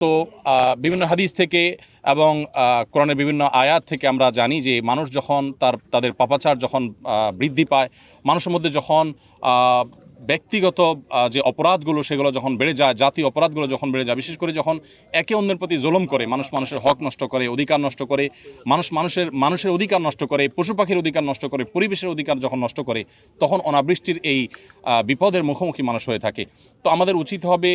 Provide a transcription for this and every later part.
তো বিভিন্ন হাদিস থেকে এবং কোরআনের বিভিন্ন আয়াত থেকে আমরা জানি যে মানুষ যখন তার, তাদের পাপাচার যখন বৃদ্ধি পায়, মানুষের মধ্যে যখন ব্যক্তিগত যে অপরাধগুলো, সেগুলো যখন বেড়ে যায়, জাতীয় অপরাধগুলো যখন বেড়ে যায়, বিশেষ করে যখন একে অন্যের প্রতি জুলুম করে, মানুষ মানুষের হক নষ্ট করে, অধিকার নষ্ট করে, মানুষ মানুষের মানুষের অধিকার নষ্ট করে, পশু পাখির অধিকার নষ্ট করে, পরিবেশের অধিকার যখন নষ্ট করে, তখন অনাবৃষ্টির এই বিপদের মুখোমুখি মানুষ হয়ে থাকে। তো আমাদের উচিত হবে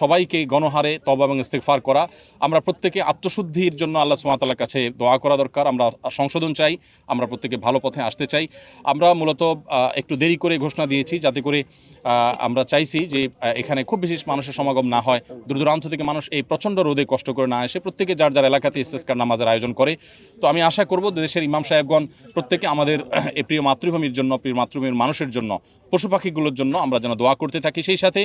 সবাইকে গণহারে তবা এবং ইস্তেকফার করা। আমরা প্রত্যেকে আত্মশুদ্ধির জন্য আল্লাহ সুমাতালার কাছে দোয়া করা দরকার। আমরা সংশোধন চাই, আমরা প্রত্যেকে ভালো পথে আসতে চাই। আমরা মূলত একটু দেরি করে ঘোষণা দিয়েছি, যাতে করে আমরা চাইছি যে এখানে খুব বেশি মানুষের সমাগম না হয়। দূর দূরান্ত থেকে মানুষ এই প্রচণ্ড রোদে কষ্ট করে না আসে। প্রত্যেকে যার যার এলাকাতে ইস্তেস্কার নামাজের আয়োজন করে। তো আমি আশা করব দেশের ইমাম সাহেবগণ প্রত্যেকে আমাদের এই প্রিয় মাতৃভূমির জন্য, প্রিয় মাতৃভূমির মানুষের জন্য পশু পাখিগুলোর জন্য আমরা যেন দোয়া করতে থাকি। সেই সাথে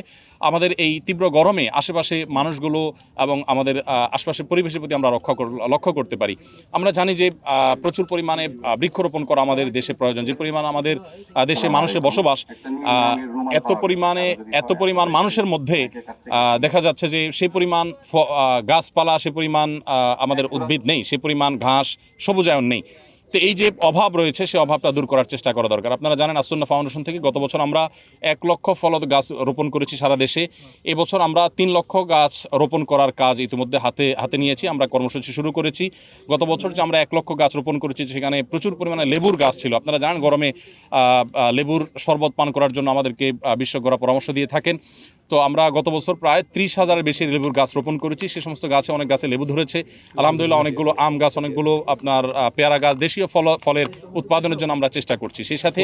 আমাদের এই তীব্র গরমে আশেপাশে মানুষগুলো এবং আমাদের আশপাশের পরিবেশের প্রতি আমরা রক্ষা লক্ষ্য করতে পারি। আমরা জানি যে প্রচুর পরিমাণে বৃক্ষরোপণ করা আমাদের দেশে প্রয়োজন। যে পরিমাণ আমাদের দেশে মানুষের বসবাস এত পরিমাণে, এত পরিমাণ মানুষের মধ্যে দেখা যাচ্ছে যে সেই পরিমাণ গাছপালা, সে পরিমাণ আমাদের উদ্ভিদ নেই, সে পরিমাণ ঘাস, সবুজায়ন নেই। তো এই যে অভাব রয়েছে সেই অভাবটা দূর করার চেষ্টা করা দরকার। আপনারা জানেন আসন্না ফাউন্ডেশন থেকে গত বছর আমরা এক লক্ষ ফলদ গাছ রোপণ করেছি সারা দেশে। এবছর আমরা তিন লক্ষ গাছ রোপণ করার কাজ ইতিমধ্যে হাতে হাতে নিয়েছি। আমরা কর্মসূচি শুরু করেছি। গত বছর যে আমরা এক লক্ষ গাছ রোপণ করেছি সেখানে প্রচুর পরিমাণে লেবুর গাছ ছিল। আপনারা জানেন গরমে লেবুর শরবত পান করার জন্য আমাদেরকে আহ, বিশেষজ্ঞরা পরামর্শ দিয়ে থাকেন। তো আমরা গত বছর প্রায় ত্রিশ হাজারের বেশি লেবুর গাছ রোপণ করেছি। সে সমস্ত গাছে অনেক গাছে লেবু ধরেছে। আলহামদুলিল্লাহ অনেকগুলো আম গাছ অনেকগুলো আপনার পেয়ারা গাছ দেশীয় ফল ফলের উৎপাদনের জন্য আমরা চেষ্টা করছি। সেই সাথে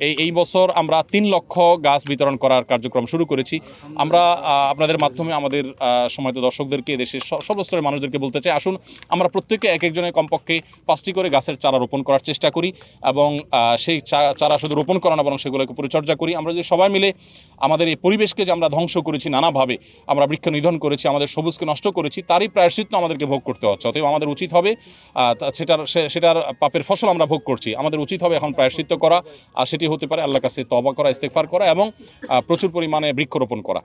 এই এই বছর আমরা তিন লক্ষ গাছ বিতরণ করার কার্যক্রম শুরু করেছি। আমরা আপনাদের মাধ্যমে আমাদের সময়ত দর্শকদেরকে দেশের স- সর্বস্তরের মানুষদেরকে বলতে চাই আসুন আমরা প্রত্যেকে এক একজনের কমপক্ষে পাঁচটি করে গাছের চারা রোপণ করার চেষ্টা করি এবং সেই চা- চারা শুধু রোপণ করা না বরং সেগুলোকে পরিচর্যা করি। আমরা যদি সবাই মিলে আমাদের এই পরিবেশকে যে আমরা ধ্বংস করেছি নানাভাবে। আমরা বৃক্ষ নিধন করেছি, আমাদের সবুজকে নষ্ট করেছি, তারই প্রায়শ্চিত্ত আমাদেরকে ভোগ করতে হচ্ছে। অতএব আমাদের উচিত হবে সেটার সেটার পাপের ফসল আমরা ভোগ করছি। আমাদের উচিত হবে এখন প্রায়শ্চিত্ত করা, আর সেটি হতে পারে আল্লাহ কাছে তবা করা ইস্তেকফার করা এবং প্রচুর পরিমাণে বৃক্ষরোপণ করা।